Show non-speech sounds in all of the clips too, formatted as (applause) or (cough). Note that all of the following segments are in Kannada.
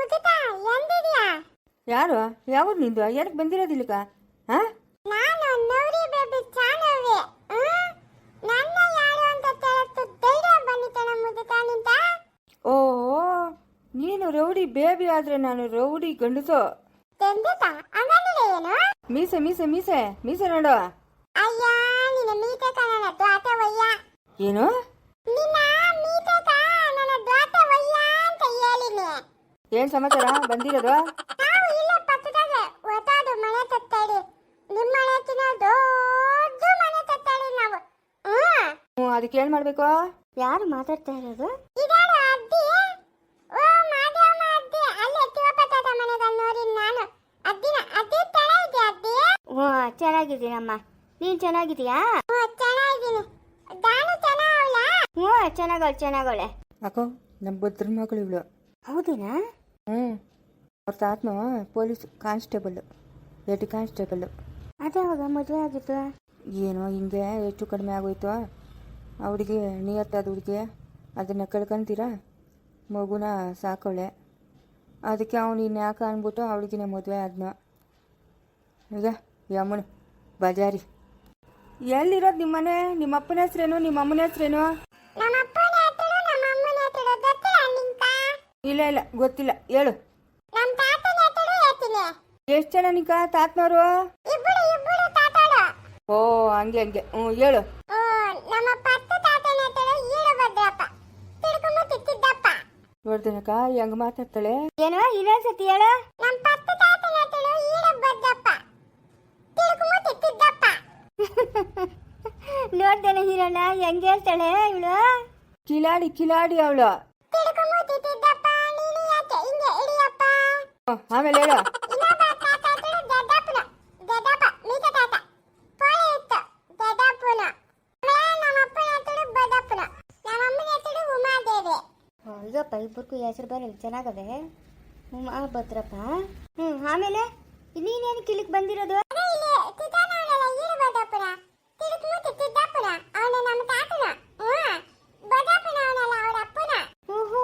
ಮುದುಕ ಎಂದಿದ್ಯಾ? ಯಾರು? ಯಾವಾಗ ನಿಂದು? ಯಾರಕ್ಕೆ ಬಂದಿರೋದಿಲ್ಲಕ ಹಾಂ? ನಾನು ನವರಿ ಬೇಬಿ ಚಾನವಿ ನನ್ನ ಯಾರು ಅಂತ ತಿಳಿತು ಧೈರ್ಯ ಬಂದಿತ್ತಣ ಮುದುಕ ನಿಂತ? ಓಹೋ ನೀನು ರೌಡಿ ಬೇಬಿ ಆದ್ರೆ ನಾನು ರೌಡಿ ಗಂಡಸು. ತೆಂದಿತ ಹಂಗಂದ್ರೆ ಏನು? ಮೀಸೆ ಮೀಸೆ ಮೀಸೆ ಮೀಸೆ ನೋಡು. ಅಯ್ಯ ನಿನ್ನ ಮೀತೆ ಕಣ ದ್ವಾತ ಒಯ್ಯ. ಏನು? ನಿನ್ನ ಮೀತೆ ನನ್ನ ದ್ವಾತ ವಯ್ಯ ಅಂತ ಹೇಳಿನಿ ಏನು ಸಮಾಚಾರ? ಬಂದಿರೋದು? ನಾವು ಇಲ್ಲೇ ಪಕ್ಕದಾಗ ಮನೆ ತತ್ತಾಡಿ ನಿಮ್ಮ ಮನೆಕಿನ ದೊಡ್ಡ ಮನೆ ತತ್ತಾಡಿ ನಾವು. ಹ್ಞೂ ಅದಕ್ಕೆ ಏನು ಮಾಡಬೇಕು? ಯಾರು ಮಾತಾಡ್ತಾ ಇರೋದು? ಇದಾರ ಅದ್ದಿ. ಓ ಮಾದೇವಮ್ಮ ಅದ್ದಿ ಅಲ್ಲೇ ಶಿವಪ್ಪ ತಾತ ಮನೆದಲ್ಲಿ ನೋಡಿ ನಾನು. ಅದ್ದಿನ ಅದ್ದಿ ತಳ ಇದೆ ಅದ್ದಿ? ಹ್ಞೂ ಚೆನ್ನಾಗಿದ್ದೀನಮ್ಮ. ನೀನು ಚೆನ್ನಾಗಿದೀಯಾ ಓ ಚೆನ್ನಾಗಿದ್ದೀನಿ. ದಾನು ಹ್ಞೂ ಚೆನ್ನಾಗವಳೆ ಚೆನ್ನಾಗವಳೆ. ಅಕ್ಕ ನಮ್ಮ ಭದ್ರ ಮಗಳು ಇವಳು. ಹೌದೇನಾ? ಹ್ಞೂ ಅವ್ರ ತಾತನು ಪೊಲೀಸ್ ಕಾನ್ಸ್ಟೇಬಲ್ಲು ಕಾನ್ಸ್ಟೇಬಲ್. ಕಾನ್ಸ್ಟೇಬಲ್ಲು ಅದ್ಯಾವಾಗ ಮದುವೆ ಆಗಿತ್ತು ಏನೋ ಹಿಂಗೆ ಹೆಚ್ಚು ಕಡಿಮೆ ಆಗೋಯ್ತು. ಅವಳಿಗೆ ನಿಯತ್ತಾದ ಹುಡುಗಿ ಅದನ್ನು ಕಳ್ಕೊಂತೀರಾ? ಮಗುನ ಸಾಕೋಳೆ. ಅದಕ್ಕೆ ಅವನು ಇನ್ಯಾಕೆ ಯಾಕೆ ಅಂದ್ಬಿಟ್ಟು ಅವಳಿಗಿನ ಮದುವೆ ಆದ್ನು. ಈಗ ಯಮ್ಮನು ಬಜಾರಿ. ಎಲ್ಲಿರೋದು ನಿಮ್ಮನೆ? ನಿಮ್ಮ ಅಪ್ಪನ ಹೆಸ್ರೇನು? ನಿಮ್ಮ ಅಮ್ಮನ ಹೆಸ್ರೇನು ಇಲ್ಲ ಇಲ್ಲ ಗೊತ್ತಿಲ್ಲ. ಹೇಳು. ನಮ್ಮ ತಾತನ ಹತ್ತಿರ ಹೇಳ್ತೀನಿ ಎಷ್ಟು ಜನ ನಿಕ ತಾತನವರು? ಇಬ್ಬರು ಇಬ್ಬರು ತಾತಳು. ಓ ಹಂಗೆ ಹಂಗೆ. ಹ್ಞೂ ಹೇಳು. ಓ ನಮ್ಮ ಪತ್ತು ತಾತನ ಹತ್ತಿರ ಈಡು ಭದ್ರಪ್ಪ ತಿಳ್ಕೊಂಬ ತಿತ್ತಿದ್ದಪ್ಪ ನೋಡ್ದನಕ ಹೆಂಗೆ ಮಾತಾಡ್ತಾಳೆ? ಏನೋ ಇನ್ನೊಂದ್ಸತಿ ಹೇಳು. ನಮ್ಮ ಪತ್ತು ತಾತನ ಹತ್ತಿರ ಈಡು ಭದ್ರಪ್ಪ ತಿಳ್ಕೊಂಬ ತಿತ್ತಿದ್ದಪ್ಪ ನೋಡ್ದೇನೆ ಹೀರಣ್ಣ ಹೆಂಗೆ ಹೇಳ್ತಾಳೆ ಇವಳು? ಕಿಲಾಡಿ ಕಿಲಾಡಿ ಅವಳು. ಉಮಾದೇವಿ ಹೇಳು. ಈಗಪ್ಪ ಇಬ್ಬರಿಗೂ ಹೆಸರು ಬರಲಿ ಚೆನ್ನಾಗದೆ. ಉಮಾ ಭದ್ರಪ್ಪ. ಹ್ಞೂ ಆಮೇಲೆ ನೀನೇನು ಕಿಲಿಕ್ ಬಂದಿರೋದು ಅದೇ ಇಲ್ಲಿ ತಿತಾನವನಲ್ಲ ಈರು ಬದಪ್ಪನ ತಿಳ್ಕೊಂಬ ತಿತ್ತಿದ್ದಪ್ಪನ ಅವನ ನಮ್ಮ ತಾತನ ಹ್ಮ್ ಬದಪ್ಪನ ಅವನಲ್ಲ ಅವರ ಅಪ್ಪನ ಓಹೋ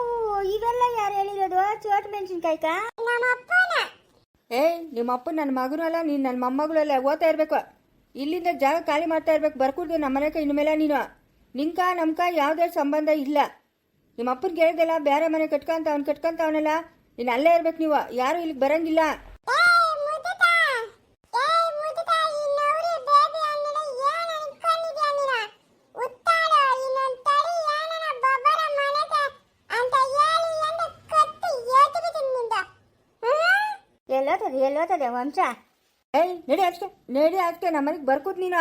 ಇವೆಲ್ಲ ಯಾರು ಹೇಳಿರೋದು ಚೋಟ್ ಮೆಣಸಿನ್ಕಾಯ್ಕ ಏಯ್ ನಿಮ್ಮ ಅಪ್ಪ ನನ್ನ ಮಗನೂ ಅಲ್ಲ, ನೀನು ನನ್ನ ಮೊಮ್ಮಗಳು ಓದ್ತಾ ಇರಬೇಕು. ಇಲ್ಲಿಂದ ಜಾಗ ಖಾಲಿ ಮಾಡ್ತಾ ಇರ್ಬೇಕು, ಬರ್ಕೊಡ್ದು ನಮ್ಮ ಮನೆಗೆ ಇನ್ಮೇಲೆ ನೀನು. ನಿಂಕ ನಮ್ಕ ಯಾವುದೇ ಸಂಬಂಧ ಇಲ್ಲ. ನಿಮ್ಮ ಅಪ್ಪನ ಕೇಳ್ದಲ್ಲ ಬೇರೆ ಮನೆ ಕಟ್ಕೊಂತ, ಅವ್ನು ಕಟ್ಕೊಂತ ಅವನಲ್ಲ. ನೀನು ಅಲ್ಲೇ ಇರ್ಬೇಕು ನೀವು, ಯಾರು ಇಲ್ಲಿಗೆ ಬರಂಗಿಲ್ಲ. ಎಲ್ಲೋತದೆ ವಂಶ ಏಯ್ ನಡಿ ಅಷ್ಟೇ ನಡಿ ಅಷ್ಟೇ ನಮ್ಮ ಮನೆಗೆ ಬರ್ಕೂತ್ ನೀನು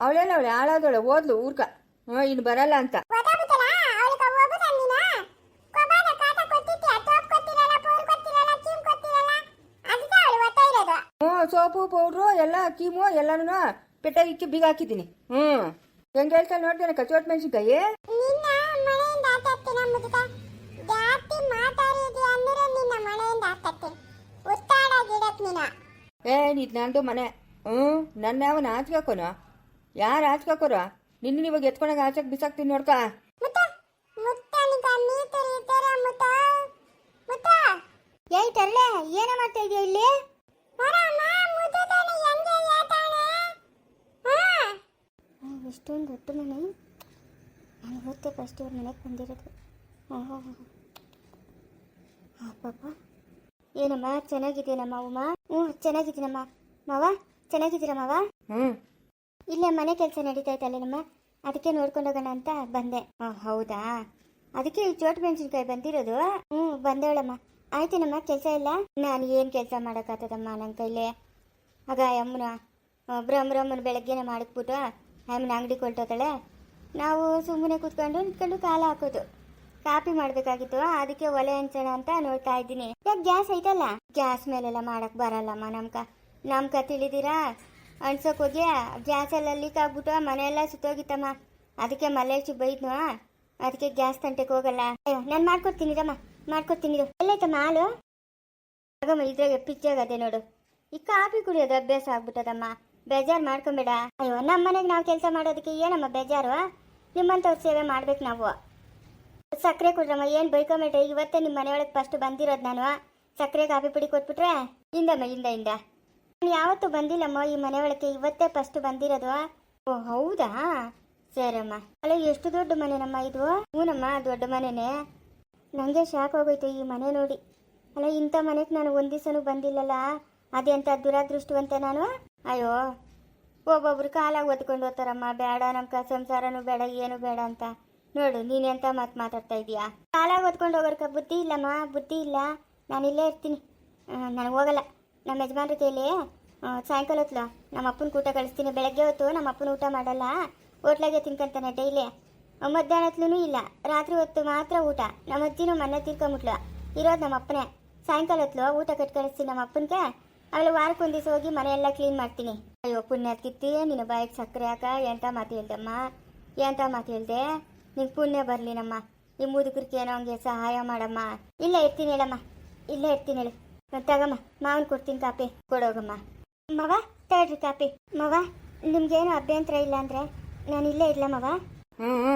ಅವಳೇನ ಅವಳೆ? ಹಾಳಾದವಳೆ ಓದ್ಲು ಊರ್ಕ. ಇನ್ನು ಬರಲ್ಲ ಅಂತ. ಹ್ಞೂ ಸೋಪು ಪೌಡ್ರು ಎಲ್ಲ ಕೀಮು ಎಲ್ಲಾನು ಪೆಟ್ಟಿಗೆ ಇಕ್ಕಿ ಬೀಗ ಹಾಕಿದ್ದೀನಿ ಹ್ಞೂ ಹೆಂಗೆ ಹೇಳ್ತಾ ನೋಡ್ತೇನೆ ಕಚೋಟ್ ಮೆಣಸಿನ್ಕಾಯಿ? ಏ ನೀ ನಂದು ಮನೆ. ಹ್ಞೂ ನನ್ನ ಯಾವನ ಆಚ್ಕಾಕೋನು ಯಾರು ಆಚ್ಕಾಕೋರು ನಿನ್ನ ಇವಾಗ ಎತ್ಕೊಂಡಾಗ ಆಚಕ್ಕೆ ಬಿಸಾಕ್ತೀನಿ ನೋಡ್ಕ. ಏಯ್ ತರ್ಲೆ ಏನ ಮಾಡ್ತಾ ಇದೀಯ ಇಲ್ಲಿ? ಇಷ್ಟೊಂದು ದೊಡ್ಡ ಮನೆ ನಾನು ಇವತ್ತೇ ಫಸ್ಟ್ ಇವ್ರ ಮನೆಗೆ ಬಂದಿರೋದು. ಓಹೋ ಪಾಪ. ಏನಮ್ಮ ಚೆನ್ನಾಗಿದ್ದೀನಮ್ಮ ಉಮ್ಮ ಹ್ಞೂ ಚೆನ್ನಾಗಿದ್ದೀನಮ್ಮ. ಮಾವ ಚೆನ್ನಾಗಿದ್ದೀರಾ ಮಾವ? ಹ್ಞೂ. ಇಲ್ಲೇ ಮನೆ ಕೆಲಸ ನಡೀತಾ ಇತ್ತಲ್ಲೇನಮ್ಮ ಅದಕ್ಕೆ ನೋಡ್ಕೊಂಡೋಗೋಣ ಅಂತ ಬಂದೆ. ಹಾಂ ಹೌದಾ? ಅದಕ್ಕೆ ಈ ಚೋಟ್ ಮೆಣಸಿನ್ಕಾಯಿ ಬಂದಿರೋದು. ಹ್ಞೂ ಬಂದವಳಮ್ಮ. ಆಯ್ತೇನಮ್ಮ ಕೆಲಸ ಇಲ್ಲ? ನಾನು ಏನು ಕೆಲಸ ಮಾಡೋಕ್ಕಾಗ್ತದಮ್ಮ ನನ್ನ ಕೈಲಿ? ಆಗ ಅಮ್ಮನ ಬ್ರಹ್ಮ ಬ್ರಹ್ಮನ ಬೆಳಗ್ಗೆನೇ ಮಾಡಿಕ್ಬಿಟ್ಟು ಅಮ್ಮನ ಅಂಗಡಿ ಕೊಳ್ತೋತಾಳೆ ನಾವು ಸುಮ್ಮನೆ ಕೂತ್ಕೊಂಡು ನಿಂತ್ಕೊಂಡು ಕಾಲ ಹಾಕೋದು. ಕಾಪಿ ಮಾಡಬೇಕಾಗಿತ್ತು, ಅದಕ್ಕೆ ಒಲೆ ಹಂಚೋಣ ಅಂತ ನೋಡ್ತಾ ಇದ್ದೀನಿ. ಯಾಕೆ ಗ್ಯಾಸ್ ಐತಲ್ಲ? ಗ್ಯಾಸ್ ಮೇಲೆಲ್ಲ ಮಾಡಕ್ ಬರಲ್ಲಮ್ಮ ನಮ್ಕ. ನಮ್ಕ ತಿಳಿದಿರಾ? ಅಣ್ಸೋಕ್ ಹೋಗಿ, ಗ್ಯಾಸೆಲ್ಲ ಲೀಕ್ ಆಗ್ಬಿಟ್ಟು ಮನೆಯೆಲ್ಲ ಸುತ್ತೋಗಿತ್ತಮ್ಮ. ಅದಕ್ಕೆ ಮಲ್ಲೇಶಿ ಬೈದ್ನು? ಅದಕ್ಕೆ ಗ್ಯಾಸ್ ತಂಟೆಗೆ ಹೋಗಲ್ಲ. ಅಯ್ಯೋ, ನಾನು ಮಾಡ್ಕೊಡ್ತೀನಿ ರಮ್ಮ ಮಾಡ್ಕೊಡ್ತೀನಿ. ಎಲ್ಲೈತಮ್ಮ ಹಾಲು? ಆಗಮ್ಮ, ಇದ್ರಾಗೆ ಪಿಚ್ಚಾಗದೆ ನೋಡು. ಈ ಕಾಫಿ ಕುಡಿಯೋದು ಅಭ್ಯಾಸ ಆಗ್ಬಿಟ್ಟದಮ್ಮ. ಬೇಜಾರು ಮಾಡ್ಕೊಂಬೇಡ. ಅಯ್ಯೋ ನಮ್ಮ ಮನೆಗೆ ನಾವು ಕೆಲಸ ಮಾಡೋದಕ್ಕೆ ಏನಮ್ಮ ಬೇಜಾರು? ನಿಮ್ಮಂಥವ್ರ ಸೇವೆ ಮಾಡ್ಬೇಕು ನಾವು. ಸಕ್ಕರೆ ಕೊಡ್ರಮ್ಮ, ಏನು ಬೈಕೊಂಬೇಡ್ರಿ ಇವತ್ತೇ ನಿಮ್ಮ ಮನೆಯೊಳಗೆ ಫಸ್ಟ್ ಬಂದಿರೋದು ನಾನು. ಸಕ್ಕರೆ ಕಾಫಿ ಪುಡಿ ಕೊಟ್ಬಿಟ್ರೆ ಇಂದಮ್ಮ ಇಂದ ಇಂದ ನಾನು ಯಾವತ್ತೂ ಬಂದಿಲ್ಲಮ್ಮ ಈ ಮನೆಯೊಳಗೆ ಇವತ್ತೇ ಫಸ್ಟ್ ಬಂದಿರೋದು. ಓ, ಹೌದಾ? ಸರಮ್ಮ ಅಲ್ಲ ಎಷ್ಟು ದೊಡ್ಡ ಮನೆನಮ್ಮ ಇದು? ಹ್ಞೂನಮ್ಮ ದೊಡ್ಡ ಮನೆನೇ. ನನಗೆ ಶಾಕ್ ಹೋಗೋಯ್ತು ಈ ಮನೆ ನೋಡಿ. ಅಲ್ಲ ಇಂಥ ಮನೆಗೆ ನಾನು ಒಂದು ದಿವಸನೂ ಬಂದಿಲ್ಲಲ್ಲ. ಅದೆಂಥ ದುರಾದೃಷ್ಟವಂತೆ ನಾನು. ಅಯ್ಯೋ, ಒಬ್ಬೊಬ್ರು ಕಾಲಾಗಿ ಒತ್ಕೊಂಡು ಹೋಗ್ತಾರಮ್ಮ ಬೇಡ ನಮ್ಮ ಸಂಸಾರನು ಬೇಡ, ಏನು ಬೇಡ ಅಂತ. ನೋಡು, ನೀನು ಎಂತ ಮಾತು ಮಾತಾಡ್ತಾ ಇದೀಯಾ ಕಾಲಾಗಿ ಒತ್ಕೊಂಡು ಹೋಗೋರ್ಕ ಬುದ್ಧಿ ಇಲ್ಲಮ್ಮ, ಬುದ್ಧಿ ಇಲ್ಲ. ನಾನು ಇಲ್ಲೇ ಇರ್ತೀನಿ. ನನಗೆ ಹೋಗಲ್ಲ. ನಮ್ಮ ಯಜಮಾನ್ರ ಕೈಲಿ ಸಾಯಂಕಾಲ ಹೊತ್ಲು ನಮ್ಮ ಅಪ್ಪನ ಊಟ ಕಳಿಸ್ತೀನಿ. ಬೆಳಗ್ಗೆ ಹೊತ್ತು ನಮ್ಮ ಅಪ್ಪನ ಊಟ ಮಾಡಲ್ಲ. ಹೋಟ್ಲಾಗೆ ತಿನ್ಕೊಂತಾನೆ ಡೈಲಿ. ಮಧ್ಯಾಹ್ನ ಇಲ್ಲ. ರಾತ್ರಿ ಹೊತ್ತು ಮಾತ್ರ ಊಟ. ನಮ್ಮ ಅಜ್ಜಿನೂ ಮನೆ ತಿರ್ಕೊಂಬಿಟ್ಲು. ಇರೋದು ನಮ್ಮ ಅಪ್ಪನೇ. ಸಾಯಂಕಾಲ ಹೊತ್ಲು ಊಟ ಕಟ್ ಕಳಿಸ್ತೀನಿ ನಮ್ಮ ಅಪ್ಪನಿಗೆ. ಅವಳು ವಾರಕ್ಕೆ ದಿವಸ ಹೋಗಿ ಮನೆಯೆಲ್ಲ ಕ್ಲೀನ್ ಮಾಡ್ತೀನಿ. ಅಯ್ಯೋ ಪುಣ್ಯ ಕಿತ್ತಿ ನಿನ್ನ ಬಾಯಿಗೆ ಸಕ್ಕರೆ ಹಾಕ ಎಂತ ಮಾತು ಹೇಳ್ದಮ್ಮ? ಎಂತ ಮಾತು ಹೇಳ್ದೆ? ನಿಂಗೆ ಪುಣ್ಯ ಬರಲಿ ನಮ್ಮ ಈ ಮುದುಕರಿಗೆ ಏನೋ ಹಂಗೆ ಸಹಾಯ ಮಾಡಮ್ಮ. ಇಲ್ಲ ಇರ್ತೀನಿ ಹೇಳಮ್ಮ. ಇಲ್ಲೇ ಇರ್ತೀನಿ ಹೇಳಿ. ತಗಮ್ಮ ಮಾವನ್ ಕೊಡ್ತೀನಿ ಕಾಪಿ. ಕೊಡೋಗಮ್ಮ. ಮವ ತಡ್ರಿ ಕಾಪಿ. ಮವ ನಿಮ್ಗೇನು ಅಭ್ಯಂತರ ಇಲ್ಲ ಅಂದ್ರೆ ನಾನು ಇಲ್ಲೇ ಇಲ್ಲ ಮವ? ಹ್ಞೂ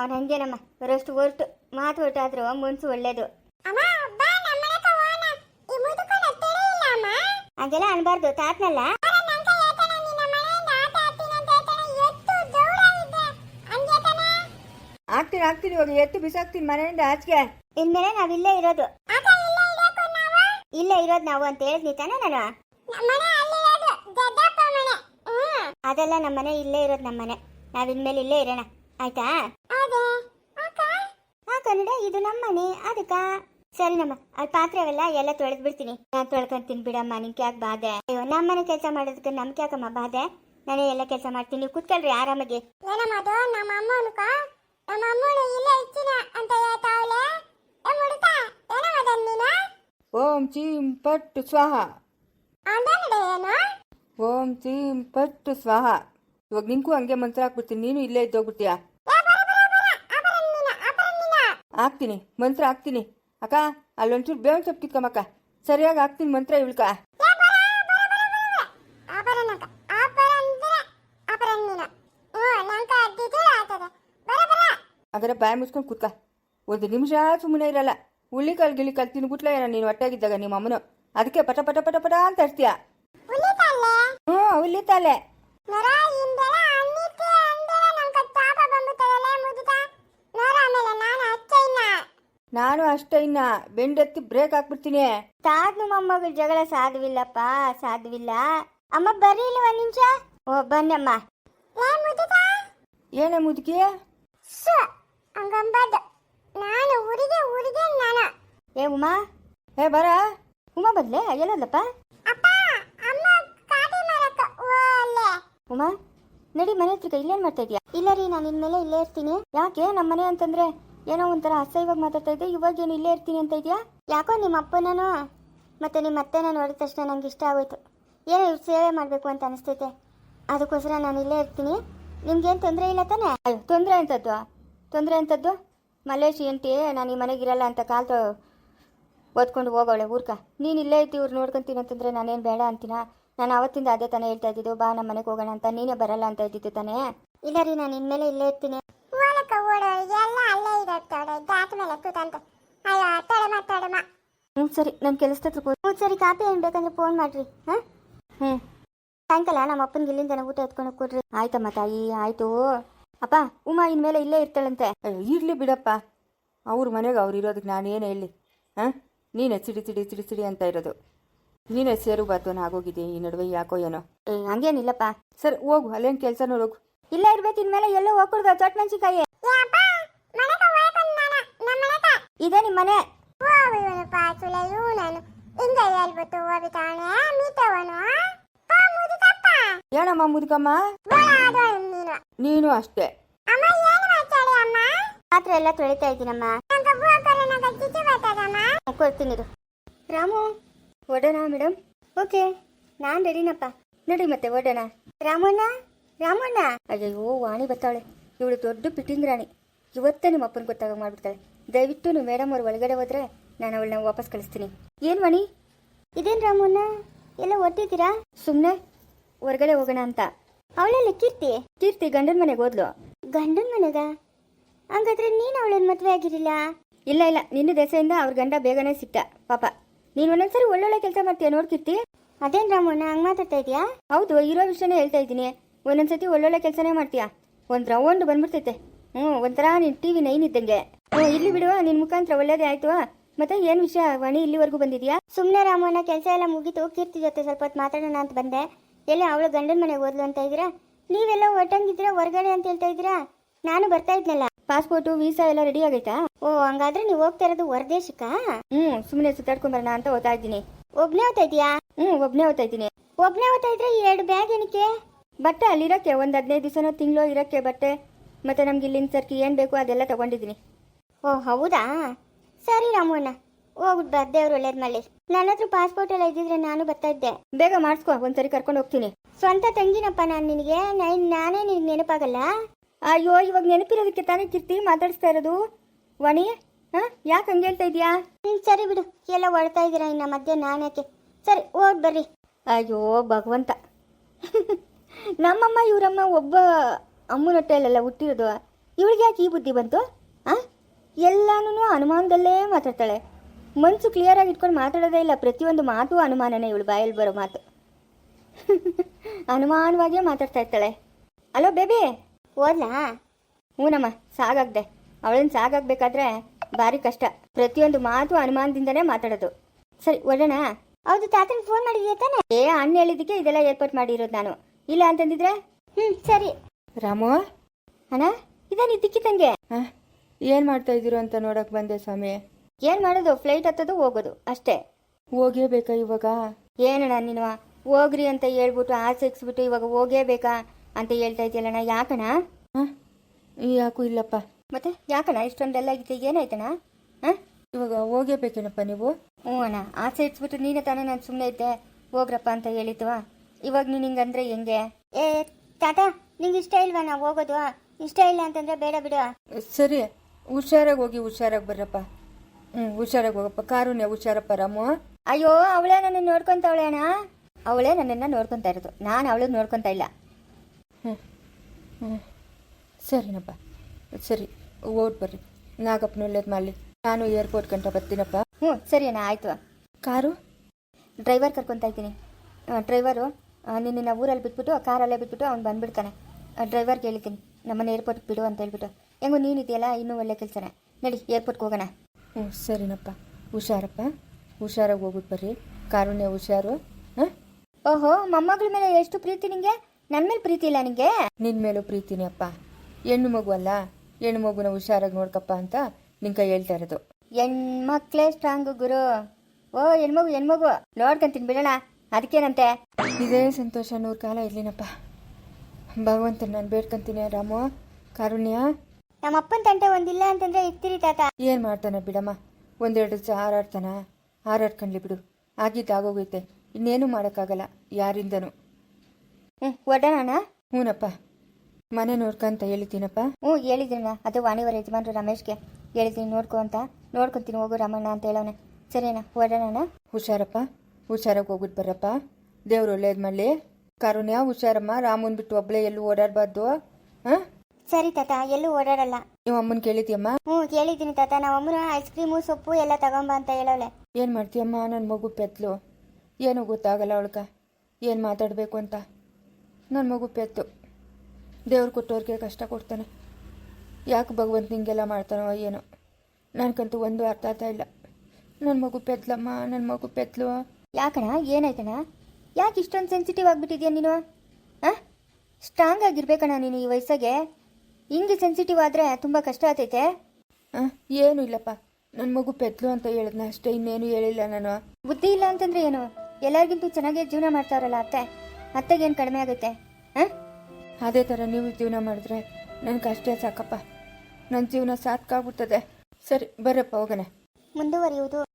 ಅವ್ನು ಹಂಗೇನಮ್ಮ ರಷ್ಟು ಹೊರ್ಟು ಮಾತು ಹೊರಟಾದ್ರು ಮುನ್ಸು ಒಳ್ಳೇದು. ಎತ್ತು ಅನ್ಬಾರ್ದು ತಾತ್ನಲ್ಲ? ಆಗ್ತೀನಿ ಆಗ್ತೀನಿ ಇವಾಗ ಎತ್ತು ಬಿಸಾಕ್ತೀನಿ ಮನೆಯಿಂದ ಆಚೆಗೆ. ಇನ್ಮೇಲೆ ನಾವಿಲ್ಲೇ ಇರೋದು ಇಲ್ಲ ಇಡಕು ನಾವು ಇಲ್ಲೇ ಇರೋದು ನಾವು ಅಂತ ಹೇಳಿದ್ನಿ ತಾನೇ ನಾನು? ಅದೆಲ್ಲ ನಮ್ಮನೆ ಇಲ್ಲೇ ಇರೋದು ನಮ್ಮನೆ ನಾವ್ ಇನ್ಮೇಲೆ ಇಲ್ಲೇ ಇರೋಣ. ಆಯ್ತಾ? ಆ ಕನ್ನಡ ಇದು ನಮ್ಮನೆ ಅದಕ್ಕ? ಸರಿ ನಮ್ಮ ಅಲ್ಲಿ ಪಾತ್ರೆ ಅವೆಲ್ಲ ಎಲ್ಲ ತೊಳೆದು ಬಿಡ್ತೀನಿ ನಾನು ತೊಳ್ಕೊಂತೀನಿ ಬಿಡಮ್ಮ ನಿಂಗೆ ಯಾಕೆ ಬಾಧೆ? ಅಯ್ಯೋ ನಮ್ಮನೆ ಕೆಲಸ ಮಾಡೋದಕ್ಕೆ ನಮ್ಗೆ ಯಾಕಮ್ಮ ಬಾಧೆ? ನಾನೇ ಎಲ್ಲ ಕೆಲಸ ಮಾಡ್ತೀನಿ ನೀವು ಕುತ್ಕೊಳ್ರಿ ಆರಾಮಾಗಿ. ಏನಮ್ಮ ಅದು? ನಮ್ಮ ಅಮ್ಮನಕ ನಮ್ಮ ಅಮ್ಮನು ಇಲ್ಲ ಇಚ್ಚಿನ ಅಂತ ಹೇಳ್ತಾವಳೆ ನೀನು? ಓಂ ಚೀಂ ಪಟ್ಟು ಸ್ವಾಹ. ಅಂದನಡೆ ಏನು? ಓಂ ಚೀಂ ಪಟ್ಟು ಸ್ವಾಹ. ಇವಾಗ ನಿನ್ಗೂ ಹಂಗೆ ಮಂತ್ರ ಹಾಕ್ಬಿಡ್ತೀನಿ ನೀನು ಇಲ್ಲೇ ಇದ್ದೋಗ್ಬಿಡ್ತೀಯಾ? ಹಾಕ್ತೀನಿ ಮಂತ್ರ ಹಾಕ್ತೀನಿ. ಅಕ್ಕ, ಅಲ್ಲೊಂಚೂರು ಬೇವಿನ ಸೊಪ್ಪು ಕಿತ್ಕೊಂಬಕ್ಕ. ಸರಿಯಾಗಿ ಹಾಕ್ತೀನಿ ಮಂತ್ರ ಇವಳ್ಕ. ಅಂದ್ರೆ ಬಾಯಿ ಮುಚ್ಕೊಂಡು ಕುತ್ಕ. ಒಂದು ನಿಮಿಷ ಸುಮ್ಮನೆ ಇರಲ್ಲ. ಹುಳ್ಳಿಕಾಳು ಗಿಳಿಕಾಳು ತಿನ್ಬಿಟ್ಲ ಏನೋ ನೀನು ಹೊಟ್ಟೆಗಿದ್ದಾಗ ನಿಮ್ಮ ಅಮ್ಮನು. ಅದಕ್ಕೆ ಪಟ ಪಟ ಪಟ ಪಟ ಅಂತ ಅರ್ತೀಯ? ಹ್ಞೂ ಹುಲ್ಲಿತಾಲೆ ನಾನು ಅಷ್ಟೇ ಇನ್ನ ಬೆಂಡೆತ್ತಿ ಬ್ರೇಕ್ ಹಾಕ್ಬಿಡ್ತೀನಿ. ತಾದ್ನು ಮೊಮ್ಮಗಳ ಜಗಳ ಸಾಧುವಿಲ್ಲಪ್ಪ ಸಾಧುವಿಲ್ಲ. ಅಮ್ಮ ಬರ್ರಿ ಇಲ್ಲಿ ಒಂದ್ ನಿಮಿಷ ಓ ಬನ್ನಮ್ಮ ಏನೇ ಮುದುಕಿ? ಸು ಹಂಗಂಬದ್ದು ನಾನು ಊರಿಗೆ ಊರಿಗೆ ನಾನು. ಏ ಉಮಾ? ಏ ಬರ. ಉಮಾ ಬದ್ಲೆ? ಎಲ್ಲದಪ್ಪ ಅಪ್ಪ ಅಮ್ಮ ಕಾಫಿ ಓ ಓಲೆ ಉಮಾ ನಡಿ ಮನೆ ಹತ್ರ ಇಲ್ಲೇನ್ ಮಾಡ್ತಾ ಇದೀಯಾ? ಇಲ್ಲ ರೀ ನಾನು ಇನ್ಮೇಲೆ ಇಲ್ಲೇ ಇರ್ತೀನಿ. ಯಾಕೆ? ನಮ್ಮನೆ ಅಂತಂದ್ರೆ? ಏನೋ ಒಂಥರ ಅಸಹ್ಯವಾಗಿ ಮಾತಾಡ್ತಾ ಇದ್ದೆ. ಇವಾಗ ಏನು ಇಲ್ಲೇ ಇರ್ತೀನಿ ಅಂತ ಇದೆಯಾ? ಯಾಕೋ ನಿಮ್ಮ ಅಪ್ಪನೂ ಮತ್ತು ನಿಮ್ಮ ಅತ್ತೆನ ನೋಡಿದ ತಕ್ಷಣ ನಂಗೆ ಇಷ್ಟ ಆಗೋಯ್ತು. ಏನೋ ಇವ್ರು ಸೇವೆ ಮಾಡಬೇಕು ಅಂತ ಅನಿಸ್ತೈತೆ. ಅದಕ್ಕೋಸ್ಕರ ನಾನು ಇಲ್ಲೇ ಇರ್ತೀನಿ. ನಿಮ್ಗೇನು ತೊಂದರೆ ಇಲ್ಲ ತಾನೇ? ಅಯ್ಯೋ ತೊಂದರೆ ಅಂತದ್ದು? ತೊಂದರೆ ಅಂಥದ್ದು ಮಲ್ಲೇಶ್ ಎಂಟಿ ನಾನು ಈ ಮನೆಗಿರಲ್ಲ ಅಂತ ಕಾಲ್ ತೊ ಓದ್ಕೊಂಡು ಹೋಗೋಳೆ ಊರ್ಕ. ನೀನು ಇಲ್ಲೇ ಇದ್ದು ಇವ್ರು ನೋಡ್ಕೊಂತೀನಿ ಅಂತಂದರೆ ನಾನೇನು ಬೇಡ ಅಂತೀನ? ನಾನು ಅವತ್ತಿಂದ ಅದೇ ತಾನೇ ಹೇಳ್ತಾ ಇದ್ದಿದ್ದು. ಬಾ ನಮ್ಮ ಮನೆಗೆ ಹೋಗೋಣ ಅಂತ. ನೀನೇ ಬರಲ್ಲ ಅಂತ ಇದ್ದಿದ್ದು ತಾನೇ? ಇಲ್ಲ ರೀ ನಾನು ಇನ್ಮೇಲೆ ಇಲ್ಲೇ ಇರ್ತೀನಿ. ಎಲ್ಲ ಅಲ್ಲೇ ಇರತ್ತೋಡೆ ದಾಟ್ ಮೇಲೆ ಕೂತಂತೆ. ಅಯ್ಯೋ ತಡಮ ತಡಮ ಹ್ಞೂ ಸರಿ ನನ್ನ ಕೆಲಸದ ಹತ್ರ ಹ್ಞೂ ಸರಿ ಕಾಪಿ ಏನು ಬೇಕಂದ್ರೆ ಫೋನ್ ಮಾಡ್ರಿ ಹಾಂ? ಹ್ಞೂ ಸಾಯಂಕಾಲ ನಮ್ಮ ಅಪ್ಪನಿಗೆ ಇಲ್ಲಿಂದ ಊಟ ಎತ್ಕೊಂಡು ಕೊಡ್ರಿ. ಆಯ್ತಮ್ಮ ತಾಯಿ ಆಯಿತು. ಅಪ್ಪ ಉಮಾ ಇನ್ಮೇಲೆ ಇಲ್ಲೇ ಇರ್ತಾಳಂತೆ. ಏ ಇರ್ಲಿ ಬಿಡಪ್ಪ. ಅವ್ರ ಮನೆಗೆ ಅವ್ರು ಇರೋದಕ್ಕೆ ನಾನು ಏನು ಹೇಳಿ ಹಾಂ? ನೀನೇ ಸಿಡಿ ಸಿಡಿ ಸಿಡಿ ಸಿಡಿ ಅಂತ ಇರೋದು. ನೀನೇ ಸೇರು ಬಾತು ಆಗೋಗಿದೆ ಈ ನಡುವೆ ಯಾಕೋ ಏನೋ. ಏ ಹಂಗೇನಿಲ್ಲಪ್ಪ. ಸರ್ ಹೋಗು ಅಲ್ಲೇನು ಕೆಲಸ ಹೋಗು. ಇಲ್ಲೇ ಇರ್ಬೇಕು ಇನ್ಮೇಲೆ ಎಲ್ಲೋ ಹೋಗ್ಕೊಡ್ದು ಚಟ್ ಮೆಣಸಿನ್ಕಾಯಿ ಏ ಅಪ್ಪ ಮನೆಕ ಹೋಯ್ಕೊಂಡು ನಾನು ನಮ್ಮ ಮನೆಕ ಇದೇ ನಿಮ್ಮ ಮನೆ ಹೋಗುವನು ಪಾಚುಲೆ ಇವನನು ಹಿಂಗ ಹೇಳ್ಬಿಟ್ಟು ಹೋಗ್ಬಿಟ್ಟಾನೆ ಮೀತವನು ಏನಮ್ಮ ಮುದುಕಮ್ಮ ನೀನು. ನೀನು ಅಷ್ಟೇ. ಅಮ್ಮ ಏನು ಮಾತಾಡಿ ಅಮ್ಮ? ಪಾತ್ರೆ ಎಲ್ಲ ತೊಳಿತಾ ಇದ್ದೀನಮ್ಮ. ಕೊಡ್ತೀನಿ. ರಾಮು ಓಡೋಣ ಮೇಡಮ್ ಓಕೆ ನಾನು ರೆಡಿನಪ್ಪ. ನಡಿ ಮತ್ತೆ ಒಡೋಣ ರಾಮಣ್ಣ ರಾಮಣ್ಣ. ಅಯ್ಯೋ ವಾಣಿ ಬರ್ತಾಳೆ. ಇವಳು ದೊಡ್ಡ ಪಿಟ್ಟಿಂದ್ರಾಣಿ ರಾಣಿ ಇವತ್ತೇ ನಿಮ್ಮ ಅಪ್ಪನ ಗೊತ್ತಾಗ ಮಾಡ್ಬಿಡ್ತಾಳೆ. ದಯವಿಟ್ಟು ನೀವು ಮೇಡಮ್ ಅವ್ರು ಒಳಗಡೆ ಹೋದ್ರೆ ನಾನು ಅವಳನ್ನ ವಾಪಸ್ ಕಳಿಸ್ತೀನಿ. ಏನು ಮಣಿ? ಇದೇನು ರಾಮಣ್ಣ? ಎಲ್ಲ ಒಟ್ಟಿದ್ದೀರಾ ಸುಮ್ಮನೆ ಹೊರಗಡೆ ಹೋಗೋಣ ಅಂತ. ಅವಳಲ್ಲಿ ಕೀರ್ತಿ? ಕೀರ್ತಿ ಗಂಡನ ಮನೆಗೆ ಹೋದ್ಲು. ಗಂಡನ ಮನೆಗ? ಹಂಗಾದ್ರೆ ನೀನು ಅವಳನ್ನ ಮದುವೆ ಆಗಿರಲಿಲ್ಲ? ಇಲ್ಲ ಇಲ್ಲ. ನಿನ್ನ ದೆಸೆಯಿಂದ ಅವ್ರ ಗಂಡ ಬೇಗನೆ ಸಿಕ್ತ ಪಾಪ. ನೀನು ಒಂದೊಂದ್ಸರಿ ಒಳ್ಳೊಳ್ಳೆ ಕೆಲಸ ಮಾಡ್ತೀಯ ನೋಡ್ ಕೀರ್ತಿ? ಅದೇನ್ ರಾಮಣ್ಣ ಹಂಗ್ ಮಾತಾಡ್ತಾ ಇದೀಯಾ? ಹೌದು ಇರೋ ವಿಷಯನೇ ಹೇಳ್ತಾ ಇದ್ದೀನಿ. ಒಂದೊಂದ್ಸತಿ ಒಳ್ಳೊಳ್ಳೆ ಕೆಲಸನೇ ಮಾಡ್ತೀಯಾ? ಒಂದ್ ರೌಂಡ್ ಬಂದ್ಬಿಡ್ತೈತೆ. ಹ್ಞೂ ಒಂಥರ ನೀನು ಟಿ ವಿ ನೈನ್ ಇದ್ದಂಗೆ. ಹ್ಞೂ ಇಲ್ಲಿ ಬಿಡುವ ನಿನ್ನ ಮುಖಾಂತರ ಒಳ್ಳೇದೇ ಆಯ್ತು. ಮತ್ತೆ ಏನ್ ವಿಷಯ ವಾಣಿ ಇಲ್ಲಿವರೆಗೂ ಬಂದಿದ್ಯಾ? ಸುಮ್ಮನೆ ರಾಮಣ್ಣ ಕೆಲಸ ಎಲ್ಲ ಮುಗಿತು ಕೀರ್ತಿ ಜೊತೆ ಸ್ವಲ್ಪ ಹೊತ್ತು ಮಾತಾಡೋಣ ಅಂತ ಬಂದೆ. ಎಲ್ಲ ಅವಳು ಗಂಡನ ಮನೆಗೆ ಓದ್ಲು ಅಂತ ಇದ್ದೀರಾ? ನೀವೆಲ್ಲ ಒಟ್ಟಂಗಿದ್ದೀರಾ ಹೊರಗಡೆ ಅಂತ ಹೇಳ್ತಾ ಇದ್ದೀರಾ? ನಾನು ಬರ್ತಾ ಇದ್ನಲ್ಲ. ಪಾಸ್ಪೋರ್ಟು ವೀಸಾ ಎಲ್ಲ ರೆಡಿ ಆಗೈತಾ? ಓ ಹಂಗಾದ್ರೆ ನೀವು ಹೋಗ್ತಾ ಇರೋದು ಹೊರದೇಶಕ್ಕ ಹ್ಮ್ ಸುಮ್ಮನೆ ಸುತ್ತಾಡ್ಕೊಂಡ್ ಬರೋಣ ಅಂತ ಓದ್ತಾ ಇದ್ದೀನಿ. ಒಬ್ನೇ ಓದ್ತಾ ಇದೀಯಾ ಹ್ಮ್ ಒಬ್ನೇ ಓದ್ತಾ ಇದ್ದೀನಿ. ಒಬ್ನೇ ಓದ್ತಾ ಇದ್ರೆ ಎರಡು ಬ್ಯಾಗ್ ಏನಕ್ಕೆ? ಬಟ್ಟೆ ಅಲ್ಲಿರಕ್ಕೆ ಒಂದ್ ಹದಿನೈದು ದಿವಸನೋ ತಿಂಗಳು ಇರಕ್ಕೆ ಬಟ್ಟೆ. ಮತ್ತೆ ನಮ್ಗೆ ಇಲ್ಲಿನ ಸರ್ಕಿ ಏನು ಬೇಕು ಅದೆಲ್ಲ ತಗೊಂಡಿದ್ದೀನಿ. ಓ ಹೌದಾ? ಸರಿ ರಾಮಣ್ಣ. ಹೋಗ್ಬಿಟ್ಟು ಬರ್ದೇವ್ರು ಒಳ್ಳೇದ್ ಮಳ್ಳಿ ನನ್ನ ಹತ್ರ ಪಾಸ್ಪೋರ್ಟ್ ಎಲ್ಲ ಇದ್ದಿದ್ರೆ ನಾನು ಬರ್ತಾ ಇದ್ದೆ. ಬೇಗ ಮಾಡಿಸ್ಕೊ ಒಂದ್ಸರಿ ಕರ್ಕೊಂಡು ಹೋಗ್ತೀನಿ. ಸ್ವಂತ ತಂಗಿನಪ್ಪ ನಾನು ನಿನಗೆ. ನಾನೇ ನಿನಗೆ ನೆನಪಾಗಲ್ಲ? ಅಯ್ಯೋ ಇವಾಗ ನೆನಪಿರೋದಕ್ಕೆ ತಾನೇ ಕಿರ್ತಿ ಮಾತಾಡಿಸ್ತಾ ಇರೋದು. ವಣಿ ಹಾ? ಯಾಕೆ ಹಂಗೆ ಹೇಳ್ತಾ ಇದೀಯಾ? ಹ್ಮ್ ಸರಿ ಬಿಡು. ಎಲ್ಲ ಹೊಡ್ತಾ ಇದ್ದೀರಾ ಇನ್ನ ಮಧ್ಯೆ ನಾನ್ಯಾಕೆ ಸರಿ ಹೋಗಿ ಬರ್ರಿ. ಅಯ್ಯೋ ಭಗವಂತ. (laughs) ನಮ್ಮಮ್ಮ ಇವರಮ್ಮ ಒಬ್ಬ ಅಮ್ಮನ ಹೊಟ್ಟೆಯಲ್ಲೆಲ್ಲ ಹುಟ್ಟಿರೋದು, ಇವಳಿಗೆ ಯಾಕೆ ಈ ಬುದ್ಧಿ ಬಂತು, ಆ? ಎಲ್ಲಾನು ಅನುಮಾನದಲ್ಲೇ ಮಾತಾಡ್ತಾಳೆ. ಮನ್ಸು ಕ್ಲಿಯರ್ ಆಗಿ ಇಟ್ಕೊಂಡು ಮಾತಾಡೋದೇ ಇಲ್ಲ, ಪ್ರತಿಯೊಂದು ಮಾತು ಅನುಮಾನನೇ ಇವಳು ಬಾಯಲ್ಲಿ ಬರೋ ಮಾತು. (laughs) ಅನುಮಾನವಾಗೇ ಮಾತಾಡ್ತಾ ಇರ್ತಾಳೆ. ಅಲೋ, ಬೇಬಿ, ಓದ್ಲಾ? ಹ್ಞೂನಮ್ಮ ಸಾಗಾಗ್ದೆ. ಅವಳನ್ನ ಸಾಗಾಗಬೇಕಾದ್ರೆ ಭಾರಿ ಕಷ್ಟ. ಪ್ರತಿಯೊಂದು ಮಾತು ಅನುಮಾನದಿಂದನೇ ಮಾತಾಡೋದು. ಸರಿ ಹೊರಡೋಣ ಹೌದು, ತಾತನ ಫೋನ್ ಮಾಡಿದ್ಯಾ ತಾನೆ? ಏ, ಅಣ್ಣ ಹೇಳಿದ್ದಕ್ಕೆ ಇದೆಲ್ಲ ಏರ್ಪಾಟ್ ಮಾಡಿರೋದು ನಾನು. ಇಲ್ಲ ಅಂತಂದಿದ್ರೆ? ಹ್ಞೂ ಸರಿ. ರಾಮು? ಅಣ್ಣ ಇದೇನು ಇದ್ದಕ್ಕಿದ್ದಂಗೆ. ಏನು ಮಾಡ್ತಾ ಇದ್ದೀರೋ ಅಂತ ನೋಡಕ್ ಬಂದೆ ಸ್ವಾಮಿ. ಏನ್ ಮಾಡೋದು ಫ್ಲೈಟ್ ಹತ್ತೋದು ಹೋಗೋದು ಅಷ್ಟೇ. ಹೋಗೇಬೇಕಾ ಇವಾಗ? ಏನಣ್ಣ ನೀನು ಹೋಗ್ರಿ ಅಂತ ಹೇಳ್ಬಿಟ್ಟು ಆಸೆ ಇಕ್ಸ್ಬಿಟ್ಟು ಇವಾಗ ಹೋಗೇಬೇಕಾ ಅಂತ ಹೇಳ್ತಾ ಇದೆಯಲ್ಲಣ್ಣ ಯಾಕಣ್ಣ? ಹಾಂ ಯಾಕೂ ಇಲ್ಲಪ್ಪ. ಮತ್ತೆ ಯಾಕಣ್ಣ ಇಷ್ಟೊಂದೆಲ್ಲ ಇದೆ ಏನಾಯ್ತಣ್ಣ? ಹಾಂ ಇವಾಗ ಹೋಗೇಬೇಕೇನಪ್ಪ ನೀವು? ಹ್ಞೂ ಅಣ್ಣ ಆಸೆ ಇಟ್ಸ್ಬಿಟ್ಟು ನೀನೇ ತಾನೇ ನಾನು ಸುಮ್ಮನೆ ಇದ್ದೆ ಹೋಗ್ರಪ್ಪ ಅಂತ ಹೇಳಿದ್ವಾ? ಇವಾಗ ನೀನು ಹಿಂಗಂದ್ರೆ ಹೆಂಗೆ? ಏ ತಾತ! ನಿಂಗೆ ಇಷ್ಟ ಇಲ್ವಾ ನಾವು ಹೋಗೋದು? ಇಷ್ಟ ಇಲ್ಲ ಅಂತಂದ್ರೆ ಬೇಡ ಬಿಡು. ಸರಿ. ಹುಷಾರಾಗಿ ಹೋಗಿ ಹುಷಾರಾಗಿ ಬರ್ರಪ್ಪ. ಹ್ಞೂ ಹುಷಾರಾಗಿ ಹೋಗಪ್ಪ. ಕಾರುಣ್ಯ ಹುಷಾರಪ್ಪ ರಾಮು. ಅಯ್ಯೋ ಅವಳೇ ನನ್ನ ನೋಡ್ಕೊಂತವಳೆ ಅಣ್ಣ. ಅವಳೇ ನನ್ನನ್ನು ನೋಡ್ಕೊತಾ ಇರೋದು. ನಾನು ಅವಳು ನೋಡ್ಕೊಂತ ಇಲ್ಲ. ಹ್ಞೂ ಹ್ಞೂ ಸರಿನಪ್ಪ. ಸರಿ ಓಡ್ ಬರ್ರಿ. ನಾಗಪ್ಪನ ಒಳ್ಳೇದು ಮಾಡಲಿ. ನಾನು ಏರ್ಪೋರ್ಟ್ ಗಂಟ ಬರ್ತೀನಪ್ಪ. ಹ್ಞೂ ಸರಿ ಅಣ್ಣ ಆಯ್ತು. ಕಾರು? ಡ್ರೈವರ್ ಕರ್ಕೊತಾ ಇದ್ದೀನಿ. ಡ್ರೈವರು ನಿನ್ನ ಊರಲ್ಲಿ ಬಿಟ್ಬಿಟ್ಟು ಕಾರಲ್ಲೇ ಬಿಟ್ಬಿಟ್ಟು ಅವ್ನು ಬಂದ್ಬಿಡ್ತಾನೆ. ಡ್ರೈವರ್ಗೆ ಹೇಳಿದ್ದೀನಿ ನಮ್ಮನ್ನ ಏರ್ಪೋರ್ಟ್ಗೆ ಬಿಡು ಅಂತ ಹೇಳ್ಬಿಟ್ಟು. ಹೆಂಗೋ ನೀನಿದೆಯಲ್ಲ ಇನ್ನೂ ಒಳ್ಳೆ ಕೆಲಸನೇ. ನಡಿ ಏರ್ಪೋರ್ಟ್ಗೆ ಹೋಗೋಣ. ಓ ಸರಿನಪ್ಪ. ಹುಷಾರಪ್ಪ. ಹುಷಾರಾಗಿ ಹೋಗ್ಬಿಟ್ಟು ಬರ್ರಿ. ಕಾರುಣ್ಯ ಹುಷಾರು. ಹಾಂ? ಓಹೋ ಮೊಮ್ಮಗಳ ಮೇಲೆ ಎಷ್ಟು ಪ್ರೀತಿ ನಿಂಗೆ? ನನ್ನ ಮೇಲೆ ಪ್ರೀತಿ ಇಲ್ಲ ನಿಂಗೆ? ನಿನ್ನ ಮೇಲೂ ಪ್ರೀತಿನೇ ಅಪ್ಪ. ಹೆಣ್ಣು ಮಗು ಅಲ್ಲ. ಹೆಣ್ಣು ಮಗುನ ಹುಷಾರಾಗಿ ನೋಡ್ಕಪ್ಪ ಅಂತ ನಿಂಕ ಹೇಳ್ತಾ ಇರೋದು. ಹೆಣ್ಮಕ್ಳೇ ಸ್ಟ್ರಾಂಗ್ ಗುರು. ಓ ಹೆಣ್ಮಗು ಹೆಣ್ಮಗು. ನೋಡ್ಕೊಂತೀನಿ ಬಿಡೋಣ. ಅದಕ್ಕೇನಂತೆ? ಇದೇ ಸಂತೋಷ ನೂರು ಕಾಲ ಇರ್ಲಿನಪ್ಪ. ಭಗವಂತನ ನಾನು ಬೇಡ್ಕೊಂತೀನಿ ರಾಮು ಕಾರುಣ್ಯ. ನಮ್ಮ ಅಪ್ಪನ ತಂಟೆ ಒಂದಿಲ್ಲ ಅಂತಂದ್ರೆ ಇರ್ತೀರಿ ತಾತ. ಏನು ಮಾಡ್ತಾನೆ ಬಿಡಮ್ಮ? ಒಂದೆರಡು ದಿವಸ ಹಾರಾಡ್ತಾನ? ಹಾರಾಡ್ಕೊಂಡ್ಲಿ ಬಿಡು. ಆಗಿದ್ದು ಆಗೋಗೈತೆ. ಇನ್ನೇನು ಮಾಡೋಕ್ಕಾಗಲ್ಲ. ಯಾರಿಂದನು. ಹ್ಞೂ ಹೊಡೋಣ ಹ್ಞೂನಪ್ಪ ಮನೆ ನೋಡ್ಕಂತ ಹೇಳಿದ್ದೀನಪ್ಪ. ಹ್ಞೂ ಹೇಳಿದ್ರಣ್ಣ. ಅದು ವಾಣಿವರ ಯಜಮಾನ್ರು ರಮೇಶ್ಗೆ. ಹೇಳಿದ್ದೀನಿ ನೋಡ್ಕೊ ಅಂತ. ನೋಡ್ಕೊತೀನಿ ಹೋಗು ರಾಮಣ್ಣ ಅಂತ ಹೇಳೋಣ ಸರಿನಾ ಹೊರಡೋಣ ಹುಷಾರಪ್ಪ. ಹುಷಾರಾಗಿ ಹೋಗ್ಬಿಟ್ಟು ಬರಪ್ಪ ದೇವ್ರು ಒಳ್ಳೇದು ಮಾಡಲಿ. ಕಾರುಣ್ಯ ಹುಷಾರಮ್ಮ ರಾಮನ್ ಬಿಟ್ಟು ಒಬ್ಳೆ ಎಲ್ಲೂ ಓಡಾಡಬಾರ್ದು ಹಾಂ? ಸರಿ ತಾತ ಎಲ್ಲೂ ಓಡಾಡಲ್ಲ. ನಿಮ್ಮ ಅಮ್ಮನ ಕೇಳಿದ್ಯಮ್ಮ? ಹ್ಞೂ ಕೇಳಿದ್ದೀನಿ ತಾತ. ನಾವು ಅಮ್ಮನ ಐಸ್ ಕ್ರೀಮು ಸೊಪ್ಪು ಎಲ್ಲ ತಗೊಂಬ ಅಂತ ಹೇಳೋಳೆ ಏನು ಮಾಡ್ತೀಯಮ್ಮ? ನನ್ನ ಮಗು ಪೆತ್ಲು ಏನೂ ಗೊತ್ತಾಗಲ್ಲ ಅವಳ್ಕ. ಏನು ಮಾತಾಡಬೇಕು ಅಂತ. ನನ್ನ ಮಗು ಪೆತ್ತು ದೇವ್ರು ಕೊಟ್ಟವ್ರಿಗೆ ಕಷ್ಟ ಕೊಡ್ತಾನೆ. ಯಾಕೆ ಭಗವಂತ ನಿಂಗೆಲ್ಲ ಮಾಡ್ತಾನೋ ಏನೋ. ನನಗಂತೂ ಒಂದು ಅರ್ಥ ಆಗ್ತಾ ಇಲ್ಲ. ನನ್ನ ಮಗು ಪೆತ್ಲಮ್ಮ ನನ್ನ ಮಗು ಪೆತ್ಲು ಯಾಕಣ ಏನಾಯ್ತಣ ಯಾಕೆ ಇಷ್ಟೊಂದು ಸೆನ್ಸಿಟಿವ್ ಆಗಿಬಿಟ್ಟಿದ್ಯಾ ನೀನು? ಹಾಂ? ಸ್ಟ್ರಾಂಗ್ ಆಗಿರ್ಬೇಕಣ್ಣ ನೀನು ಈ ವಯಸ್ಸಾಗೆ. ಹಿಂಗೆ ಸೆನ್ಸಿಟಿವ್ ಆದರೆ ತುಂಬ ಕಷ್ಟ ಆಗ್ತೈತೆ. ಹಾಂ ಏನು ಇಲ್ಲಪ್ಪ. ನನ್ನ ಮಗು ಪೆದ್ಲು ಅಂತ ಹೇಳಿದ್ನ ಅಷ್ಟೇ ಇನ್ನೇನು ಹೇಳಿಲ್ಲ ನಾನು. ಬುದ್ಧಿ ಇಲ್ಲ ಅಂತಂದ್ರೆ ಏನು? ಎಲ್ಲರಿಗಿಂತೂ ಚೆನ್ನಾಗಿ ಜೀವನ ಮಾಡ್ತಾರಲ್ಲ ಅತ್ತೆ. ಅತ್ತೆಗೇನು ಕಡಿಮೆ ಆಗುತ್ತೆ? ಹಾಂ? ಅದೇ ಥರ ನೀವು ಜೀವನ ಮಾಡಿದ್ರೆ ನನಗೆ ಅಷ್ಟೇ ಸಾಕಪ್ಪ. ನನ್ನ ಜೀವನ ಸಾಕಾಗ್ಬಿಡ್ತದೆ. ಸರಿ ಬರಪ್ಪ ಹೋಗೋಣ. ಮುಂದುವರಿಯುವುದು.